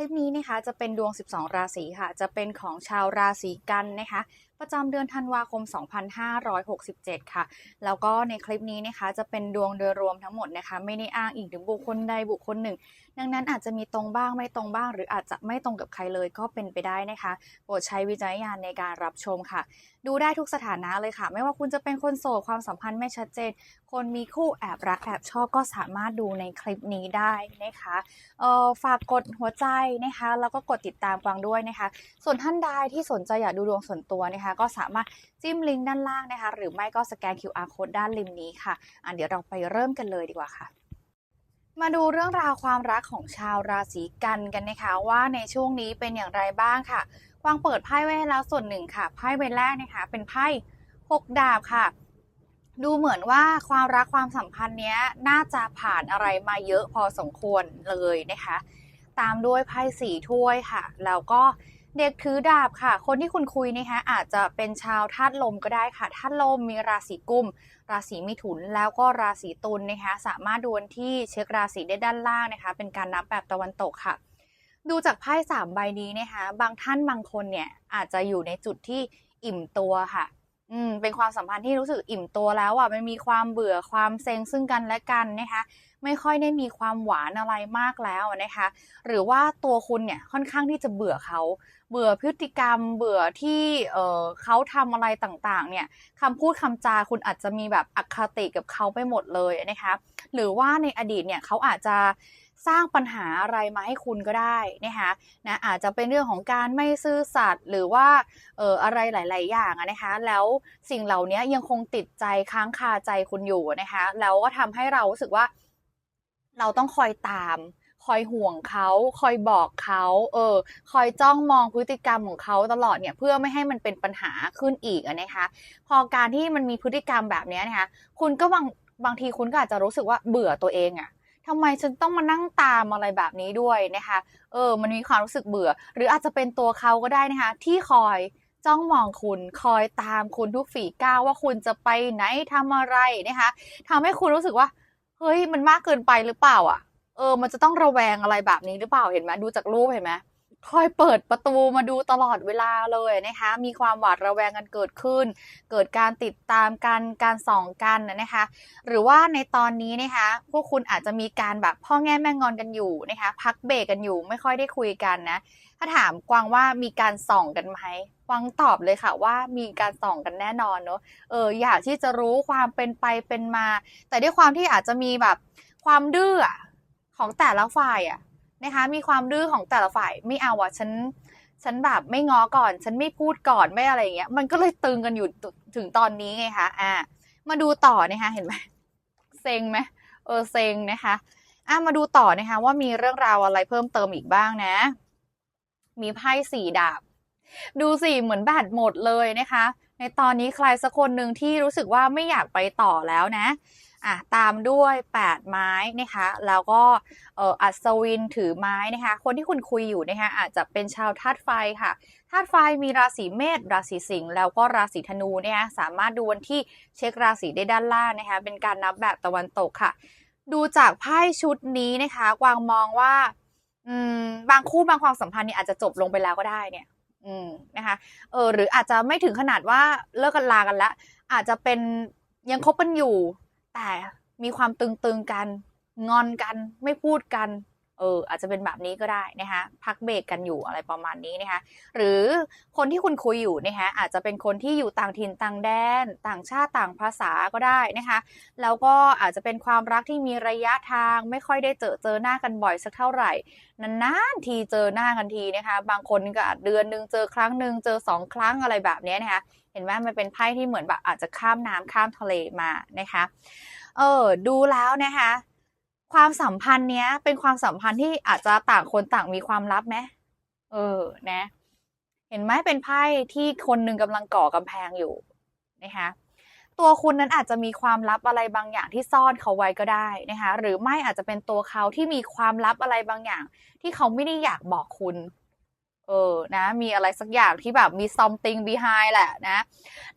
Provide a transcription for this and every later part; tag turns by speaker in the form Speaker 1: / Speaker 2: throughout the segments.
Speaker 1: ลิปนี้นะคะจะเป็นดวง 12 ราศีค่ะ จะเป็นของชาวราศีกันนะคะ ประจำเดือนธันวาคม 2567 ค่ะ แล้วก็ในคลิปนี้นะคะจะเป็นดวงโดยรวมทั้งหมดนะคะ ไม่ได้อ้างอิงถึงบุคคลใดบุคคลหนึ่ง ดังนั้นอาจจะมีตรงบ้างไม่ตรงบ้าง หรืออาจจะไม่ตรงกับใครเลยก็เป็นไปได้นะคะโปรดใช้วิจารณญาณในการรับชมค่ะ ดูได้ทุกสถานะเลยค่ะ ไม่ว่าคุณจะเป็นคนโสดความสัมพันธ์ไม่ชัดเจน คนมีคู่แอบรักแอบชอบก็สามารถดูในคลิปนี้ได้นะคะเออฝากกดหัวใจนะคะแล้วก็กดติดตามฟังด้วยนะคะ ส่วนท่านใดที่สนใจอยากดูดวงส่วนตัวนะคะ ก็สามารถจิ้มลิงก์ด้านล่างนะคะ หรือไม่ก็สแกน QR code ด้านริมนี้ค่ะอะเดี๋ยวเราไปเริ่มกันเลยดีกว่าค่ะมาดูเรื่องราวความรักของชาวราศีกันกันนะคะว่าในช่วงนี้เป็นอย่างไรบ้างค่ะกวางเปิดไพ่ไว้แล้วส่วนหนึ่งค่ะไพ่ใบแรกนะคะ เป็นไพ่หกดาบค่ะ ดูเหมือนว่าความรักความสัมพันธ์เนี้ยน่าจะผ่านอะไรมาเยอะพอสมควรเลยนะคะ ตามด้วยไพ่สี่ถ้วยค่ะ แล้วก็เด็กถือดาบค่ะ คนที่คุณคุยนะคะอาจจะเป็นชาวธาตุลมก็ได้ค่ะธาตุลมมีราศีกุม ราศีมิถุนแล้วก็ราศีตุลนะคะ สามารถดูวันที่เช็คราศีได้ด้านล่างนะคะ เป็นการนับแบบตะวันตกค่ะ ดูจากไพ่สามใบนี้นะคะ บางท่านบางคนเนี่ยอาจจะอยู่ในจุดที่อิ่มตัวค่ะ อืมเป็นความสัมพันธ์ที่รู้สึกอิ่มตัวแล้วอะมันมีความเบื่อความเซ็งซึ่งกันและกันนะคะไม่ค่อยได้มีความหวานอะไรมากแล้วนะคะ หรือว่าตัวคุณเนี่ยค่อนข้างที่จะเบื่อเขา เบื่อพฤติกรรม เบื่อที่เออเขาทำอะไรต่างๆ เนี่ยคำพูดคำจาคุณอาจจะมีแบบอคติกับเขาไปหมดเลยนะคะ หรือว่าในอดีตเนี่ยเขาอาจจะ สร้างปัญหาอะไรมาให้คุณก็ได้นะคะนะอาจจะเป็นเรื่องของการไม่ซื่อสัตย์หรือว่าเอออะไรหลาย ๆ อย่างนะคะแล้วสิ่งเหล่านี้ยังคงติดใจค้างคาใจคุณอยู่นะคะแล้วก็ทำให้เรารู้สึกว่า เราต้องคอยตามคอยห่วงเขาคอยบอกเขาเออ คอยจ้องมองพฤติกรรมของเขาตลอดเนี่ยเพื่อไม่ให้มันเป็นปัญหาขึ้นอีกนะคะ พอการที่มันมีพฤติกรรมแบบนี้นะคะ คุณก็บางบางทีคุณก็อาจจะรู้สึกว่าเบื่อตัวเองอะ ทำไมฉันต้องมานั่งตามอะไรแบบนี้ด้วยนะคะ เออ มันมีความรู้สึกเบื่อ หรืออาจจะเป็นตัวเขาก็ได้นะคะ ที่คอยจ้องมองคุณคอยตามคุณทุกฝีก้าวว่าคุณจะไปไหนทำอะไรนะคะทำให้คุณรู้สึกว่า เฮ้ยมันมากเกินไปหรือเปล่า อะ เออ มันจะต้องระแวงอะไรแบบนี้หรือเปล่าเห็นไหมดูจากรูปเห็นไหม คอยเปิดประตูมาดูตลอดเวลาเลยนะคะ มีความหวาดระแวงกันเกิดขึ้น เกิดการติดตามกันการส่องกันนะคะ หรือว่าในตอนนี้นะคะ พวกคุณอาจจะมีการแบบพ่อแง่แม่งอนกันอยู่นะคะ พักเบรกกันอยู่ไม่ค่อยได้คุยกันนะ ถ้าถามกวางว่ามีการส่องกันไหมกวางตอบเลยค่ะว่ามีการส่องกันแน่นอนเนอะเอออยากที่จะรู้ความเป็นไปเป็นมา แต่ด้วยความที่อาจจะมีแบบความดื้อของแต่ละฝ่ายอะ นะคะ มีความดื้อของแต่ละฝ่ายไม่เอาอะฉันฉันแบบไม่ง้อก่อน ฉันไม่พูดก่อนไม่อะไรอย่างเงี้ย มันก็เลยตึงกันอยู่ถึงตอนนี้ไงคะ อ่า มาดูต่อนะคะเห็นไหมเซ็งไหมเออเซ็งนะคะอะมาดูต่อนะคะ ว่ามีเรื่องราวอะไรเพิ่มเติมอีกบ้างนะ มีไพ่สี่ดาบ ดูสิเหมือนแบตหมดเลยนะคะ ในตอนนี้ใครสักคนหนึ่งที่รู้สึกว่าไม่อยากไปต่อแล้วนะ อะตามด้วย 8 ไม้นะคะ แล้วก็เอ่ออัศวินถือไม้นะคะ คนที่คุณคุยอยู่นะคะอาจจะเป็นชาวธาตุไฟค่ะธาตุไฟมีราศีเมษราศีสิงห์แล้วก็ราศีธนูนะคะสามารถดูวันที่เช็คราศีได้ด้านล่างนะคะ เป็นการนับแบบตะวันตกค่ะ ดูจากไพ่ชุดนี้นะคะกวางมองว่าอืมบางคู่บางความสัมพันธ์เนี่ยอาจจะจบลงไปแล้วก็ได้เนี่ย อืมนะคะ เออ หรืออาจจะไม่ถึงขนาดว่าเลิกกันลากันแล้วอาจจะเป็นยังคบกันอยู่ แต่มีความตึงๆกัน งอนกัน ไม่พูดกัน เอออาจจะเป็นแบบนี้ก็ได้นะคะพักเบรกกันอยู่อะไรประมาณนี้นะคะหรือคนที่คุณคุยอยู่นะคะอาจจะเป็นคนที่อยู่ต่างถิ่นต่างแดน ต่างชาติต่างภาษาก็ได้นะคะแล้วก็อาจจะเป็นความรักที่มีระยะทางไม่ค่อยได้เจอเจอหน้ากันบ่อยสักเท่าไหร่นานๆทีเจอหน้ากันทีนะคะบางคนก็อาจเดือนหนึ่งเจอครั้งหนึ่งเจอสองครั้งอะไรแบบนี้นะคะเห็นไหมมันเป็นไพ่ที่เหมือนแบบอาจจะข้ามน้ำข้ามทะเลมานะคะเออดูแล้วนะคะ ความสัมพันธ์เนี้ย เป็นความสัมพันธ์ที่อาจจะต่างคนต่างมีความลับไหมเออ นะ เห็นไหมเป็นไพ่ที่คนหนึ่งกำลังก่อกำแพงอยู่นะคะตัวคุณนั้นอาจจะมีความลับอะไรบางอย่างที่ซ่อนเขาไว้ก็ได้นะคะหรือไม่อาจจะเป็นตัวเขาที่มีความลับอะไรบางอย่าง ที่เขาไม่ได้อยากบอกคุณ เออนะ มีอะไรสักอย่างที่แบบมี something behind แหละนะ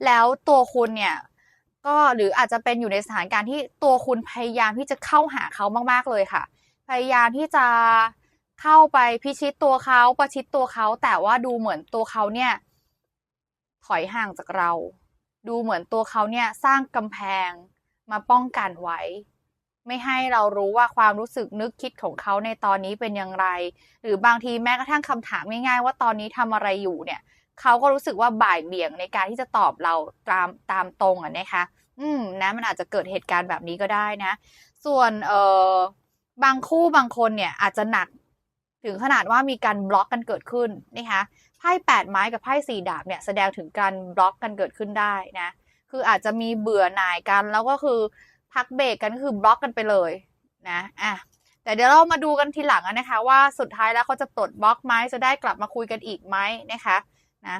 Speaker 1: แล้วตัวคุณเนี่ย ก็หรืออาจจะเป็นอยู่ในสถานการณ์ที่ตัวคุณพยายามที่จะเข้าหาเขามากๆเลยค่ะ พยายามที่จะเข้าไปพิชิตตัวเขาประชิดตัวเขา แต่ว่าดูเหมือนตัวเขาเนี่ย ถอยห่างจากเรา ดูเหมือนตัวเขาเนี่ยสร้างกำแพงมาป้องกันไว้ ไม่ให้เรารู้ว่าความรู้สึกนึกคิดของเขาในตอนนี้เป็นอย่างไร หรือบางทีแม้กระทั่งคำถามง่ายๆ ว่าตอนนี้ทำอะไรอยู่เนี่ย เขาก็รู้สึกว่าบ่ายเบี่ยงในการที่จะตอบเราตามตามตรงอะนะคะ อืมนะมันอาจจะเกิดเหตุการณ์แบบนี้ก็ได้นะ ส่วนเอ่อบางคู่บางคนเนี่ยอาจจะหนักถึงขนาดว่ามีการบล็อกกันเกิดขึ้นนะคะไพ่แปดไม้กับไพ่สี่ดาบเนี่ยแสดงถึงการบล็อกกันเกิดขึ้นได้นะ คืออาจจะมีเบื่อหน่ายกันแล้วก็คือพักเบรกกันก็คือบล็อกกันไปเลยนะอะแต่เดี๋ยวเรามาดูกันทีหลังนะคะ ว่าสุดท้ายแล้วเขาจะปลดบล็อกไหมจะได้กลับมาคุยกันอีกไหมนะคะ นะ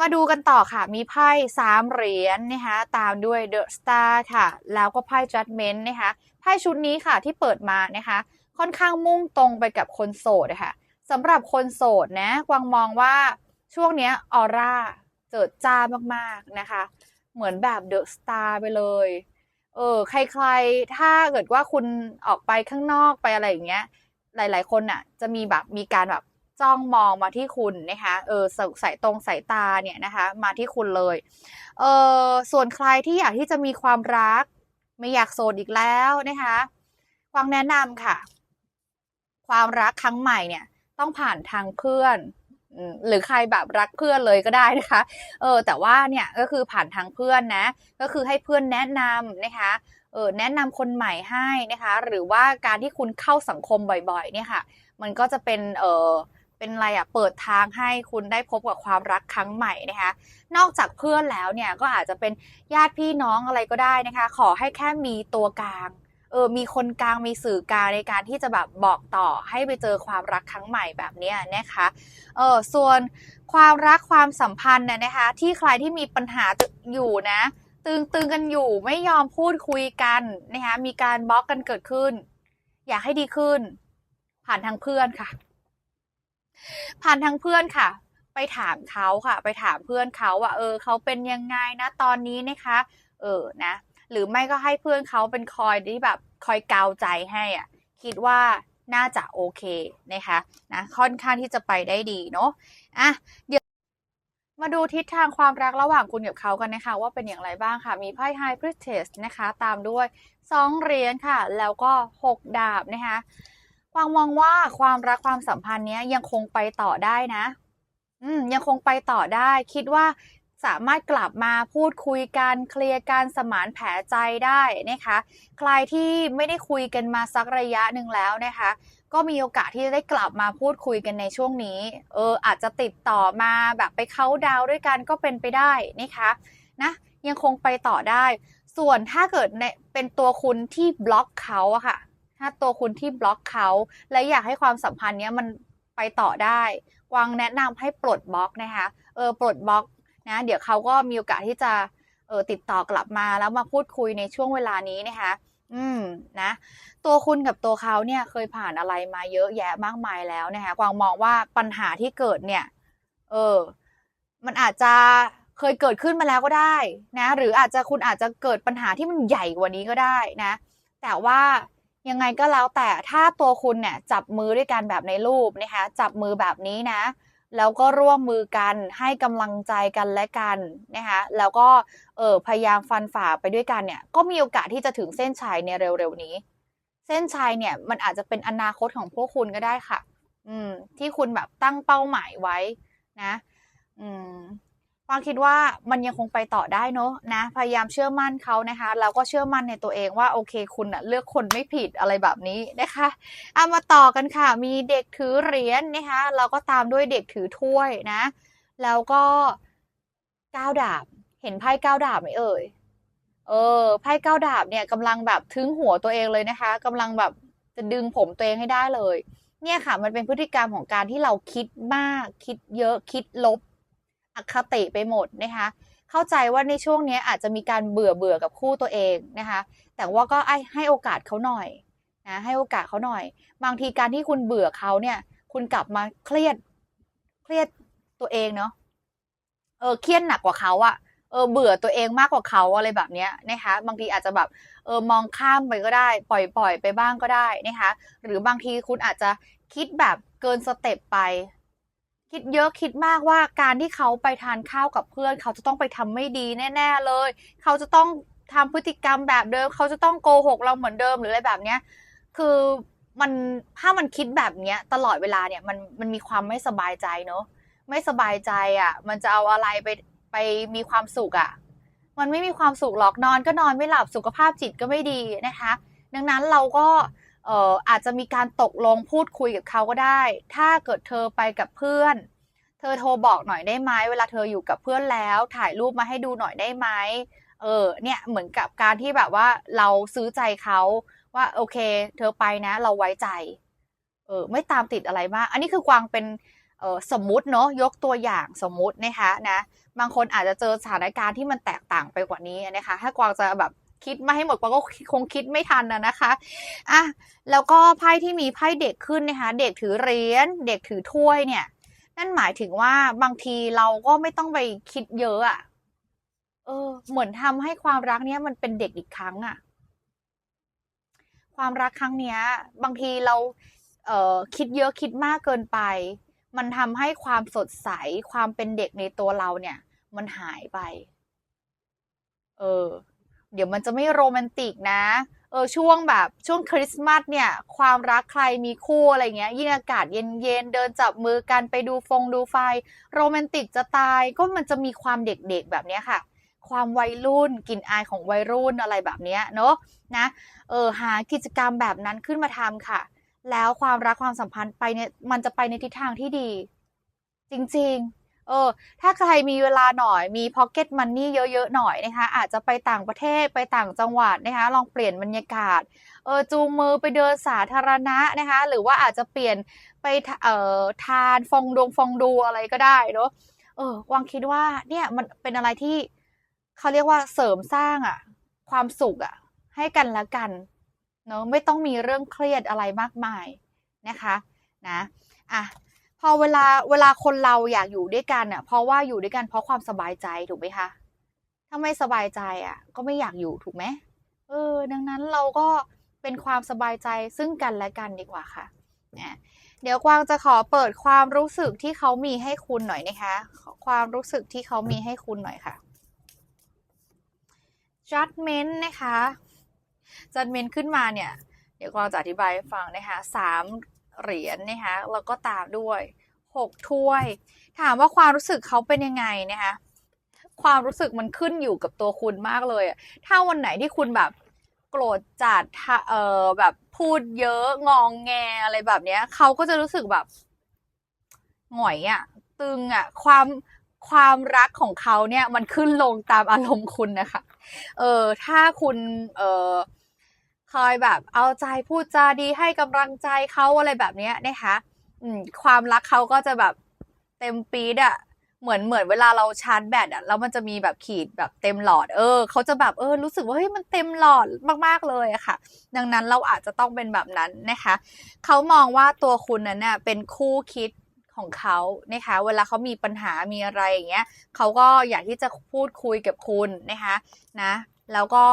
Speaker 1: มาดูกันต่อค่ะ มีไพ่สามเหรียญนะคะ ตามด้วยเดอะสตาร์ค่ะ แล้วก็ไพ่ Judgment นะคะ ไพ่ชุดนี้ค่ะที่เปิดมานะคะ ค่อนข้างมุ่งตรงไปกับคนโสดนะคะสำหรับคนโสดนะ กวางมองว่าช่วงนี้ออร่าเจิดจ้ามากๆนะคะ เหมือนแบบเดอะสตาร์ไปเลย เออ ใครๆ ถ้าเกิดว่าคุณออกไปข้างนอกไปอะไรอย่างเงี้ย หลายๆ คนน่ะ จะมีแบบมีการแบบ จ้องมองมาที่คุณนะคะเออสสายตรงสายตาเนี่ยนะคะมาที่คุณเลยเออส่วนใครที่อยากที่จะมีความรัก ไม่อยากโสดอีกแล้วนะคะควางแนะนำค่ะ ความรักครั้งใหม่เนี่ย ต้องผ่านทางเพื่อนหรือใครแบบรักเพื่อนเลยก็ได้นะคะ เออ แต่ว่าเนี่ยก็คือผ่านทางเพื่อนนะ ก็คือให้เพื่อนแนะนำนะคะ เออแนะนำคนใหม่ให้นะคะ หรือว่าการที่คุณเข้าสังคมบ่อยๆ เนี่ยค่ะ มันก็จะเป็น เออ เป็นอะไรอะเปิดทางให้คุณได้พบกับความรักครั้งใหม่นะคะ นอกจากเพื่อนแล้วเนี่ยก็อาจจะเป็นญาติพี่น้องอะไรก็ได้นะคะ ขอให้แค่มีตัวกลางเออมีคนกลางมีสื่อกลางในการที่จะแบบบอกต่อให้ไปเจอความรักครั้งใหม่แบบนี้นะคะเออส่วนความรักความสัมพันธ์น่ะนะคะ ที่ใครที่มีปัญหาอยู่นะ ตึงตึงกันอยู่ไม่ยอมพูดคุยกันนะคะมีการบล็อกกันเกิดขึ้น อยากให้ดีขึ้น ผ่านทางเพื่อนค่ะ ผ่านทางเพื่อนค่ะ ไปถามเขาค่ะ ไปถามเพื่อนเขาว่า เออเขาเป็นยังไงนะตอนนี้นะคะ เออนะ หรือไม่ก็ให้เพื่อนเขาเป็นคอยที่แบบคอยกาวใจให้อะ คิดว่าน่าจะโอเคนะคะนะค่อนข้างที่จะไปได้ดีเนาะอะเดี๋ยวมาดูทิศทางความรักระหว่างคุณกับเขากันนะคะ ว่าเป็นอย่างไรบ้างค่ะ มีไพ่ High Priestess นะคะ ตามด้วย 2 เหรียญค่ะ แล้วก็ 6 ดาบนะคะ วางมองว่าความรักความสัมพันธ์เนี้ยยังคงไปต่อได้นะ อืม ยังคงไปต่อได้ คิดว่าสามารถกลับมาพูดคุยกันเคลียร์การสมานแผลใจได้นะคะ ใครที่ไม่ได้คุยกันมาสักระยะหนึ่งแล้วนะคะ ก็มีโอกาสที่จะได้กลับมาพูดคุยกันในช่วงนี้ เออ อาจจะติดต่อมาแบบไปเข้าดาวด้วยกันก็เป็นไปได้นะคะนะยังคงไปต่อได้ ส่วนถ้าเกิดในเป็นตัวคุณที่บล็อกเขาอะค่ะาตัวคุณที่บล็อกเขา และอยากให้ความสัมพันธ์เนี้ยมันไปต่อได้กวางแนะนำให้ปลดบล็อกนะคะเออปลดบล็อกนะเดี๋ยวเขาก็มีโอกาสที่จะเออติดต่อกลับมาแล้วมาพูดคุยในช่วงเวลานี้นะคะอืมนะตัวคุณกับตัวเขาเนี่ยเคยผ่านอะไรมาเยอะแยะมากมายแล้วนะคะกวางมองว่าปัญหาที่เกิดเนี่ย เออ มันอาจจะเคยเกิดขึ้นมาแล้วก็ได้นะ หรืออาจจะคุณอาจจะเกิดปัญหาที่มันใหญ่กว่านี้ก็ได้นะ แต่ว่า ยังไงก็แล้วแต่ถ้าตัวคุณเนี่ยจับมือด้วยกันแบบในรูปนะคะจับมือแบบนี้นะ แล้วก็ร่วมมือกันให้กำลังใจกันและกันนะคะแล้วก็เออพยายามฟันฝ่าไปด้วยกันเนี่ยก็มีโอกาสที่จะถึงเส้นชัยในเร็วๆนี้ เส้นชัยเนี่ยมันอาจจะเป็นอนาคตของพวกคุณก็ได้ค่ะ อืม ที่คุณแบบตั้งเป้าหมายไว้นะ อืม ฟางคิดว่ามันยังคงไปต่อได้เนอะนะ พยายามเชื่อมั่นเขานะคะ แล้วก็เชื่อมั่นในตัวเองว่าโอเคคุณอะเลือกคนไม่ผิดอะไรแบบนี้นะคะเอามาต่อกันค่ะ มีเด็กถือเหรียญนะคะแล้วก็ตามด้วยเด็กถือถ้วยนะ แล้วก็ก้าวดาบ เห็นไพ่ก้าวดาบไหมเอ่ยเออไพ่ก้าวดาบเนี่ยกำลังแบบทึงหัวตัวเองเลยนะคะกำลังแบบจะดึงผมตัวเองให้ได้เลย เนี่ยค่ะ มันเป็นพฤติกรรมของการที่เราคิดมากคิดเยอะคิดลบ อคติไปหมดนะคะ เข้าใจว่าในช่วงนี้อาจจะมีการเบื่อเบื่อกับคู่ตัวเองนะคะ แต่ว่าก็ให้โอกาสเขาหน่อยนะให้โอกาสเขาหน่อย บางทีการที่คุณเบื่อเขาเนี่ย คุณกลับมาเครียดเครียดตัวเองเนาะเออเครียดหนักกว่าเขาอะเออเบื่อตัวเองมากกว่าเขาอะไรแบบเนี้ยนะคะ บางทีอาจจะแบบเออมองข้ามไปก็ได้ ปล่อยปล่อยไปบ้างก็ได้นะคะ หรือบางทีคุณอาจจะคิดแบบเกินสเต็ปไป คิดเยอะคิดมากว่าการที่เขาไปทานข้าวกับเพื่อน เขาจะต้องไปทำไม่ดีแน่ ๆเลย เขาจะต้องทำพฤติกรรมแบบเดิม เขาจะต้องโกหกเราเหมือนเดิมหรืออะไรแบบเนี้ย คือมันถ้ามันคิดแบบเนี้ยตลอดเวลาเนี่ยมันมันมีความไม่สบายใจเนอะไม่สบายใจอะ มันจะเอาอะไรไปไปมีความสุขอะ มันไม่มีความสุขหรอกนอนก็นอนไม่หลับสุขภาพจิตก็ไม่ดีนะคะ ดังนั้นเราก็ เอ่ออาจจะมีการตกลงพูดคุยกับเขาก็ได้ ถ้าเกิดเธอไปกับเพื่อน เธอโทรบอกหน่อยได้ไหมเวลาเธออยู่กับเพื่อนแล้ว ถ่ายรูปมาให้ดูหน่อยได้ไหมเออเนี่ยเหมือนกับการที่แบบว่าเราซื้อใจเขาว่าโอเค เธอไปนะ เราไว้ใจ เออไม่ตามติดอะไรมาก อันนี้คือกวางเป็นเออสมมุติเนาะยกตัวอย่างสมมุตินะคะนะ บางคนอาจจะเจอสถานการณ์ที่มันแตกต่างไปกว่านี้นะคะ ถ้ากวางจะแบบ คิดมาให้หมดกวาก็คงคิดไม่ทันนะนะคะอะแล้วก็ไพ่ที่มีไพ่เด็กขึ้นนะคะเด็กถือเหรียญเด็กถือถ้วยเนี่ย นั่นหมายถึงว่าบางทีเราก็ไม่ต้องไปคิดเยอะอะ่ะเออ เหมือนทำให้ความรักเนี้ยมันเป็นเด็กอีกครั้งอะ่ะความรักครั้งเนี้ย บางทีเราเอ่อคิดเยอะคิดมากเกินไป มันทำให้ความสดใสความเป็นเด็กในตัวเราเนี่ย มันหายไป เออ เดี๋ยวมันจะไม่โรแมนติกนะเออช่วงแบบช่วงคริสต์มาสเนี่ย ความรักใครมีคู่อะไรเงี้ย ยิ่งอากาศเย็นๆ เดินจับมือกันไปดูฟงดูไฟ โรแมนติกจะตายก็มันจะมีความเด็กๆแบบเนี้ยค่ะ ความวัยรุ่นกลิ่นอายของวัยรุ่นอะไรแบบเนี้ยเนอะนะเออหากิจกรรมแบบนั้นขึ้นมาทำค่ะ แล้วความรักความสัมพันธ์ไปเนี่ยมันจะไปในทิศทางที่ดี จริงๆ เออ ถ้าใครมีเวลาหน่อยมีพ็อกเก็ตมันนี่เยอะๆหน่อยนะคะ อาจจะไปต่างประเทศไปต่างจังหวัดนะคะ ลองเปลี่ยนบรรยากาศ เออจูงมือไปเดินสาธารณะนะคะ หรือว่าอาจจะเปลี่ยนไปเอ่อทานฟองดงฟองดูอะไรก็ได้เนาะเออวางคิดว่าเนี่ยมันเป็นอะไรที่เขาเรียกว่าเสริมสร้างอะความสุขอะให้กันละกันเนาะไม่ต้องมีเรื่องเครียดอะไรมากมายนะคะ นะ เวลาเวลาคนเราอยากอยู่ด้วยกันอะ เพราะว่าอยู่ด้วยกันเพราะความสบายใจถูกไหมคะถ้าไม่สบายใจอะ ก็ไม่อยากอยู่ถูกไหมเออ ดังนั้นเราก็เป็นความสบายใจซึ่งกันและกันดีกว่าค่ะนะเดี๋ยวกวางจะขอเปิดความรู้สึกที่เขามีให้คุณหน่อยนะคะ ความรู้สึกที่เขามีให้คุณหน่อยค่ะ judgment นะคะ judgment ขึ้นมาเนี่ย เดี๋ยวกวางจะอธิบายให้ฟังนะคะสามเหรียญนะคะแล้วก็ตามด้วย หกถ้วย ถามว่าความรู้สึกเขาเป็นยังไงนะคะความรู้สึกมันขึ้นอยู่กับตัวคุณมากเลยอะถ้าวันไหนที่คุณแบบโกรธจัดเออแบบพูดเยอะงองแงอะไรแบบเนี้ยเขาก็จะรู้สึกแบบหงอยอะตึงอะความความรักของเขาเนี่ยมันขึ้นลงตามอารมณ์คุณนะคะ เออถ้าคุณเออคอยแบบเอาใจพูดจาดีให้กำลังใจเขาอะไรแบบเนี้ยนะคะ ความรักเขาก็จะแบบเต็มปีดอะเหมือนเหมือนเวลาเราชาร์จแบตอะแล้วมันจะมีแบบขีดแบบเต็มหลอด เออเขาจะแบบเออรู้สึกว่าเฮ้ยมันเต็มหลอดมากๆเลยอะค่ะ ดังนั้นเราอาจจะต้องเป็นแบบนั้นนะคะเขามองว่าตัวคุณนั้นเน่ะเป็นคู่คิดของเขานะคะ เวลาเขามีปัญหามีอะไรอย่างเงี้ยเขาก็อยากที่จะพูดคุยกับคุณนะคะนะ แล้วก็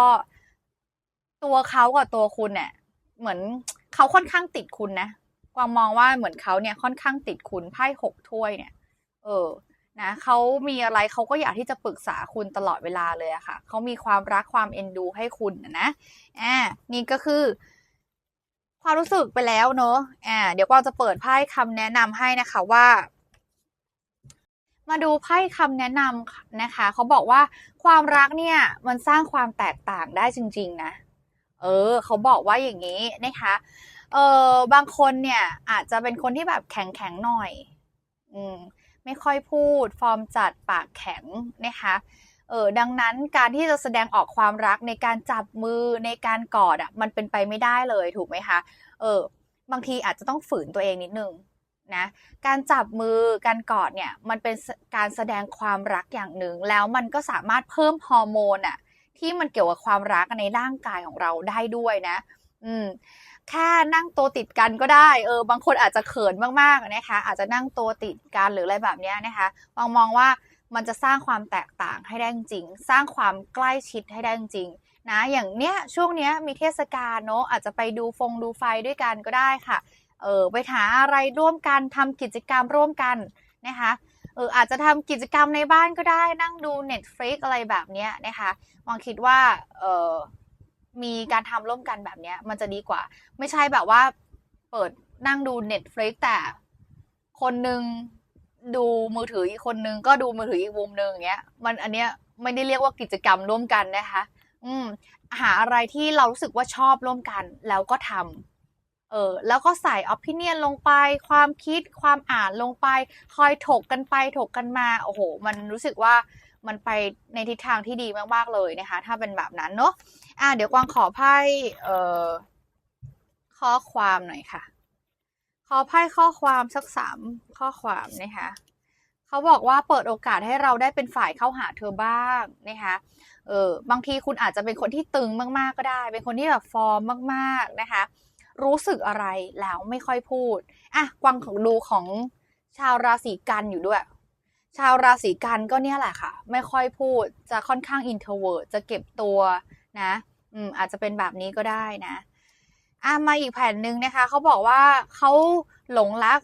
Speaker 1: ตัวเขากับตัวคุณเนี่ยเหมือนเขาค่อนข้างติดคุณนะ กวางมองว่าเหมือนเขาเนี่ยค่อนข้างติดคุณไพ่หกถ้วยเนี่ย เออ นะเขามีอะไรเขาก็อยากที่จะปรึกษาคุณตลอดเวลาเลยอะค่ะเขามีความรักความเอ็นดูให้คุณนะอ่านี่ก็คือ ความรู้สึกไปแล้วเนอะอ่าเดี๋ยวกวางจะเปิดไพ่คำแนะนำให้นะคะว่ามาดูไพ่คำแนะนำนะคะ เขาบอกว่าความรักเนี่ย มันสร้างความแตกต่างได้จริง ๆ นะ เออ เขาบอกว่าอย่างนี้นะคะ เออบางคนเนี่ยอาจจะเป็นคนที่แบบแข็งแข็งหน่อย อืม ไม่ค่อยพูด ฟอร์มจัดปากแข็งนะคะเออดังนั้นการที่จะแสดงออกความรักในการจับมือในการกอดอะ มันเป็นไปไม่ได้เลยถูกไหมคะเออบางทีอาจจะต้องฝืนตัวเองนิดนึงนะการจับมือการกอดเนี่ยมันเป็นการแสดงความรักอย่างหนึ่ง แล้วมันก็สามารถเพิ่มฮอร์โมนอะที่มันเกี่ยวกับความรักในร่างกายของเราได้ด้วยนะ อืม แค่นั่งตัวติดกันก็ได้เออบางคนอาจจะเขินมากๆนะคะอาจจะนั่งตัวติดกันหรืออะไรแบบนี้นะคะบางมองว่ามันจะสร้างความแตกต่างให้ได้จริง สร้างความใกล้ชิดให้ได้จริงนะอย่างเนี้ยช่วงเนี้ยมีเทศกาลเนอะอาจจะไปดูฟงดูไฟด้วยกันก็ได้ค่ะเออไปหาอะไรร่วมกันทำกิจกรรมร่วมกันนะคะเอออาจจะทำกิจกรรมในบ้านก็ได้นั่งดู Netflix อะไรแบบเนี้ยนะคะวางคิดว่าเออ มีการทำร่วมกันแบบเนี้ย มันจะดีกว่า ไม่ใช่แบบว่า เปิดนั่งดู Netflix แต่คนหนึ่งดูมือถืออีกคนนึงก็ดูมือถืออีกมุมหนึ่งอย่างเงี้ย มันอันเนี้ยไม่ได้เรียกว่ากิจกรรมร่วมกันนะคะ อืม หาอะไรที่เรารู้สึกว่าชอบร่วมกัน แล้วก็ทำเออ แล้วก็ใส่อ p ิเนียนลงไป ความคิดความอ่านลงไป คอยถกกันไปถกกันมา โอ้โห มันรู้สึกว่า มันไปในทิศทางที่ดีมากๆเลยนะคะ ถ้าเป็นแบบนั้นเนาะอะเดี๋ยวกวางขอไพ่เอ่อข้อความหน่อยค่ะ ขอไพ่ข้อความสักสามข้อความนะคะเขาบอกว่าเปิดโอกาสให้เราได้เป็นฝ่ายเข้าหาเธอบ้างนะคะเออบางทีคุณอาจจะเป็นคนที่ตึงมากๆก็ได้ เป็นคนที่แบบฟอร์มมากๆนะคะ รู้สึกอะไรแล้วไม่ค่อยพูดอะกวางของดูของชาวราศีกันอยู่ด้วย ชาวราศีกันก็เนี่ยแหละค่ะ ไม่ค่อยพูดจะค่อนข้างอินเทอร์เวิร์ดจะเก็บตัวนะอืมอาจจะเป็นแบบนี้ก็ได้นะอะมาอีกแผ่นหนึ่งนะคะเขาบอกว่าเขาหลงรัก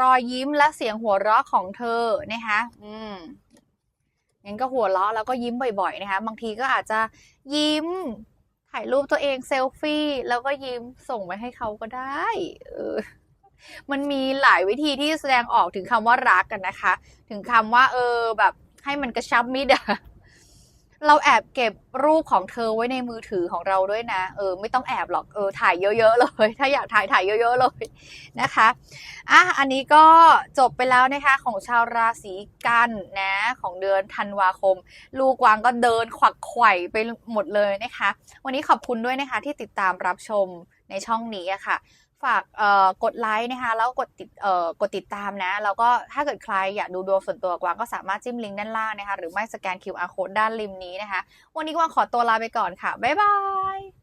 Speaker 1: รอยยิ้มและเสียงหัวเราะของเธอนะคะอืมงั้นก็หัวเราะแล้วก็ยิ้มบ่อยๆนะคะ บางทีก็อาจจะยิ้มถ่ายรูปตัวเองเซลฟี่ แล้วก็ยิ้มส่งไปให้เขาก็ได้ เออ มันมีหลายวิธีที่แสดงออกถึงคำว่ารักกันนะคะ ถึงคำว่าเออแบบให้มันกระชับมิดอะเราแอบเก็บรูปของเธอไว้ในมือถือของเราด้วยนะ เออ ไม่ต้องแอบหรอก เออ ถ่ายเยอะๆเลย ถ้าอยากถ่ายถ่ายเยอะๆเลยนะคะ อะ อันนี้ก็จบไปแล้วนะคะของชาวราศีกันนะ ของเดือนธันวาคม ลูกวางก็เดินขวักไขว่ไปหมดเลยนะคะ วันนี้ขอบคุณด้วยนะคะที่ติดตามรับชมในช่องนี้อะค่ะ ฝากเอ่อกดไลค์นะคะแล้วกดติดเอ่อกดติดตามนะแล้วก็ถ้าเกิดใครอยากดูดวงส่วนตัวกวางก็สามารถจิ้มลิงก์ด้านล่างนะคะหรือไม่สแกน QR code ด้านริมนี้นะคะ วันนี้กวางขอตัวลาไปก่อนค่ะบ๊ายบาย